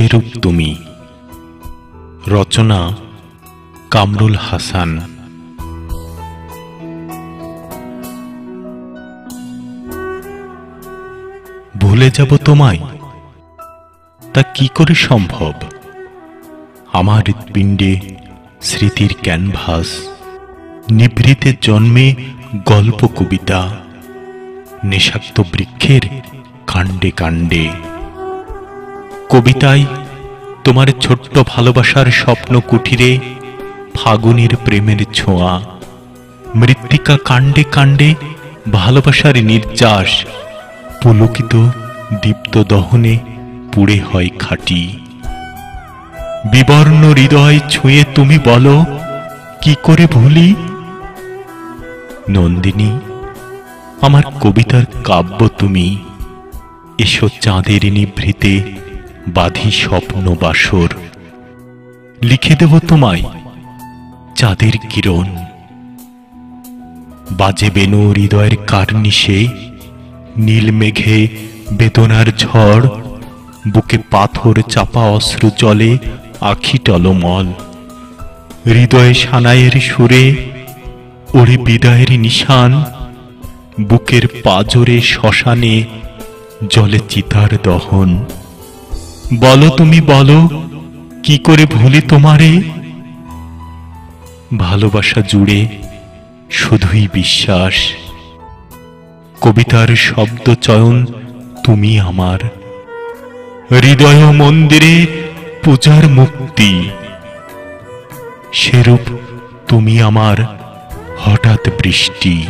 সেরূপ তুমি। রচনা কামরুল হাসান। ভুলে যাব তোমায়? তা কি করে সম্ভব? আমার হৃৎপিণ্ডে স্মৃতির ক্যানভাস, নিভৃতে জন্মে গল্প কবিতা, নেশাক্ত বৃক্ষের কাণ্ডে কাণ্ডে। কবিতায়, তোমার ছোট্ট ভালোবাসার স্বপ্ন কুঠিরে, ফাগুনের প্রেমের ছোঁয়া। মৃত্তিকা কাণ্ডে কাণ্ডে ভালোবাসার নির্যাস, পুলকিত দীপ্ত দহনে পুড়ে হয় খাঁটি। বিবর্ণ হৃদয় ছুঁয়ে তুমি বলো, কি করে ভুলি? নন্দিনী, আমার কবিতার কাব্য তুমি। এসো চাঁদের নিভৃতে বাঁধি স্বপ্ন বাসর। লিখে দেব তোমায় চাঁদের কিরণ। বাজে বেনু হৃদয়ের কার্নিশে, নীল মেঘে বেদনার ঝড়, বুকে পাথর চাপা অশ্রু জলে আখি টলমল। হৃদয়ে সানাইয়ের সুরে, ওরে বিদায়ের নিশান, বুকের পাজরে শ্মশানে জলে চিতার দহন। বলো তুমি বলো, কি করে ভুলি তোমারে? ভালোবাসা জুড়ে শুধুই বিশ্বাস। কবিতার শব্দ চয়ন তুমি আমার। হৃদয় মন্দিরে পূজার মুক্তি। সেরূপ তুমি আমার হঠাৎ বৃষ্টি।